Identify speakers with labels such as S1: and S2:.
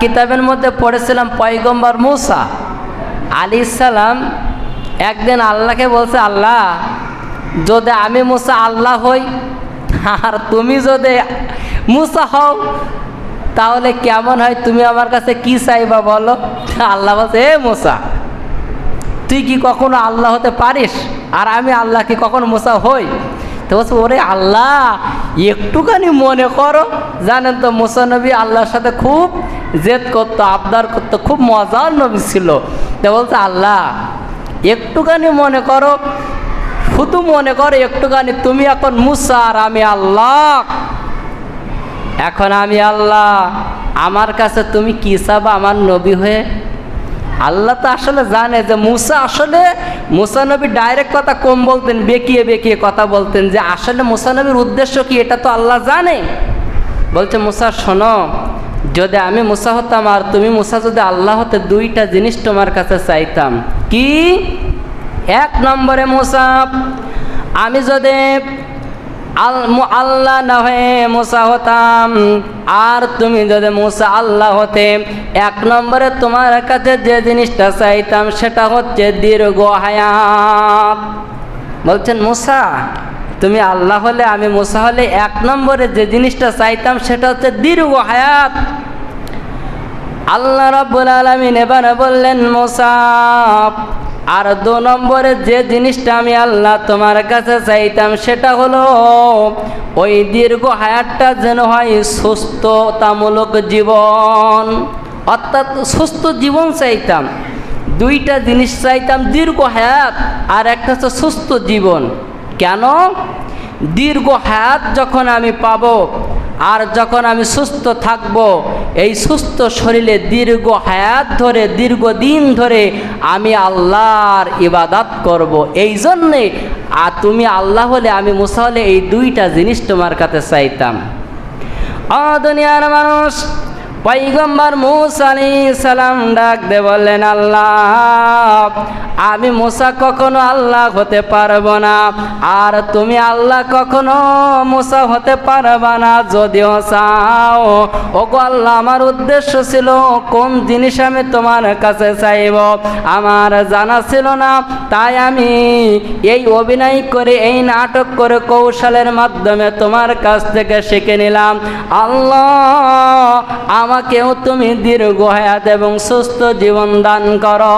S1: কিতাবের মধ্যে পড়েছিলাম পয়গম্বর মুসা আলী সালাম। একদিন আল্লাহকে বলছে, আল্লাহ, যদি আমি মুসা আল্লাহ হই, আর তুমি যদি মুসা হও, তাহলে কেমন হয়? তুমি আমার কাছে কি চাইবা বলো? আল্লাহ বলছে, এ মুসা, তুই কি কখনো আল্লাহ হতে পারিস? আর আমি আল্লাহ কি কখনো মুসা হই? তো বলছে, ওরে আল্লাহ, একটুখানি মনে করো। জানেন তো মুসা নবী আল্লাহর সাথে খুব জেদ করতো, আবদার করতো, খুব মজার নবী ছিল। তো বলছে, আল্লাহ, একটুখানি মনে করো, শুধু মনে করো, একটুখানি তুমি এখন মুসা আর আমি আল্লাহ। এখন আমি আল্লাহ, আমার কাছে তুমি কি চাবা, আমার নবী হয়ে? আল্লাহ তো আসলে জানে যে মুসা আসলে, মুসা নবী ডাইরেক্ট কথা কম বলতেন, বেঁকিয়ে বেঁকিয়ে কথা বলতেন যে আসলে মুসা নবীর উদ্দেশ্য কি, এটা তো আল্লাহ জানে। বলছে, মুসা, শোনো যদি আমি মুসা হতাম আর তুমি মুসা, যদি আল্লাহ হতে দুইটা জিনিস তোমার কাছে চাইতাম, কি? এক নম্বরে মুসা, আমি যদি আল আল্লাহ না হয়ে মুসা হতাম, আর তুমি যদি মুসা আল্লাহ হতে, এক নম্বরে তোমার কাছে যে জিনিসটা চাইতাম, সেটা হচ্ছে দীর্ঘ হায়াত। বলছেন, মুসা তুমি আল্লাহ হলে, আমি মুসা হলে, এক নম্বরে যে জিনিসটা চাইতাম সেটা হচ্ছে দীর্ঘ হায়াত। আল্লাহ রাব্বুল আলামিন এবার বললেন মোসাফ আর দু নম্বরে যে জিনিসটা আমি আল্লাহ তোমার কাছে চাইতাম সেটা হলো, ওই দীর্ঘ হায়াতটা যেন হয় সুস্থতামূলক জীবন। অর্থাৎ সুস্থ জীবন চাইতাম। দুইটা জিনিস চাইতাম, দীর্ঘ হায়াত, আর একটা হচ্ছে সুস্থ জীবন। কেন দীর্ঘ হায়াত যখন আমি পাব আর যখন আমি সুস্থ থাকব, এই সুস্থ শরীরে দীর্ঘ হায়াত ধরে, দীর্ঘদিন ধরে আমি আল্লাহর ইবাদাত করব। এই জন্যে, আর তুমি আল্লাহ হলে, আমি মুসা হলে এই দুইটা জিনিস তোমার কাছে চাইতাম অ দুনিয়ার মানুষ পৈগম্বর মুসা আলী সালাম ডাক দে বললেন, আল্লাহ, আমি মুসা কখনো আল্লাহ হতে পারব না। আর তুমি আল্লাহ কখনো মুসা হতে পারবা না। যদিও চাও ও গো আল্লাহ, আমার উদ্দেশ্য ছিল কোন জিনিস আমি তোমার কাছে চাইব। আমার জানা ছিল না, তাই আমি এই অভিনয় করে, এই নাটক করে, কৌশলের মাধ্যমে তোমার কাছ থেকে শিখে নিলাম। আল্লাহ আমাকেও তুমি দীর্ঘ হায়াত এবং সুস্থ জীবন দান করো।